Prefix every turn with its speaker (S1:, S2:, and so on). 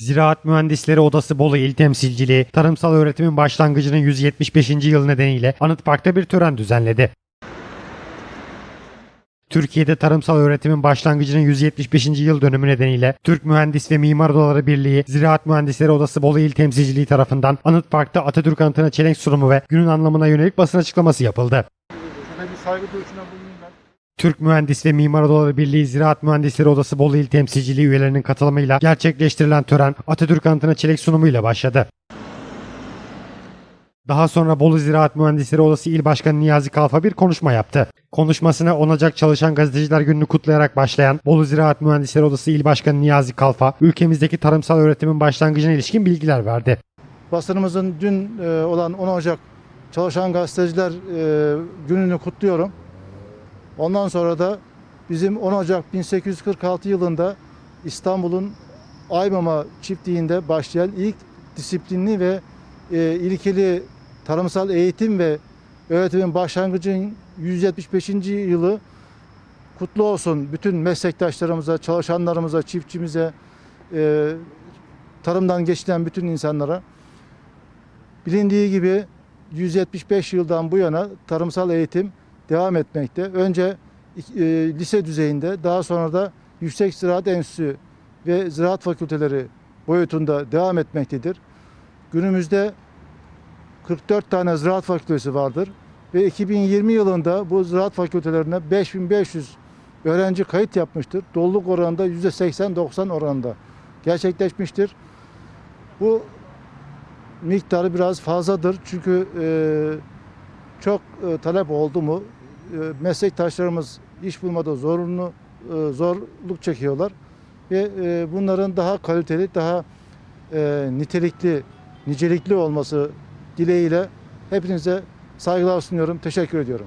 S1: Ziraat Mühendisleri Odası Bolu İl Temsilciliği, tarımsal öğretimin başlangıcının 175. yıl nedeniyle Anıt Park'ta bir tören düzenledi. Türkiye'de tarımsal öğretimin başlangıcının 175. yıl dönümü nedeniyle Türk Mühendis ve Mimar Odaları Birliği, Ziraat Mühendisleri Odası Bolu İl Temsilciliği tarafından Anıt Park'ta Atatürk Anıtı'na çelenk sunumu ve günün anlamına yönelik basın açıklaması yapıldı.
S2: Sana bir saygı duruşuna bulunayım ben.
S1: Türk Mühendis ve Mimar Odaları Birliği Ziraat Mühendisleri Odası Bolu İl Temsilciliği üyelerinin katılımıyla gerçekleştirilen tören Atatürk Anıtı'na çelenk sunumuyla başladı. Daha sonra Bolu Ziraat Mühendisleri Odası İl Başkanı Niyazi Kalfa bir konuşma yaptı. Konuşmasına 10 Ocak Çalışan Gazeteciler Günü'nü kutlayarak başlayan Bolu Ziraat Mühendisleri Odası İl Başkanı Niyazi Kalfa, ülkemizdeki tarımsal öğretimin başlangıcına ilişkin bilgiler verdi.
S2: Basınımızın dün e, olan 10 Ocak Çalışan Gazeteciler e, gününü kutluyorum. Ondan sonra da bizim 10 Ocak 1846 yılında İstanbul'un Aymama çiftliğinde başlayan ilk disiplinli ve e, ilkeli tarımsal eğitim ve öğretimin başlangıcının 175. yılı kutlu olsun bütün meslektaşlarımıza, çalışanlarımıza, çiftçimize, e, tarımdan geçinen bütün insanlara. Bilindiği gibi 175 yıldan bu yana tarımsal eğitim devam etmekte. Önce e, lise düzeyinde, daha sonra da Yüksek Ziraat Enstitüsü ve Ziraat Fakülteleri boyutunda devam etmektedir. Günümüzde 44 tane ziraat fakültesi vardır ve 2020 yılında bu ziraat fakültelerine 5500 öğrenci kayıt yapmıştır. Doluluk oranında %80-90 oranında gerçekleşmiştir. Bu miktarı biraz fazladır çünkü e, çok e, talep oldu mu meslektaşlarımız iş bulmada zorunlu e, zorluk çekiyorlar ve e, bunların daha kaliteli, daha e, nitelikli, nicelikli olması dileğiyle hepinize saygılar sunuyorum. Teşekkür ediyorum.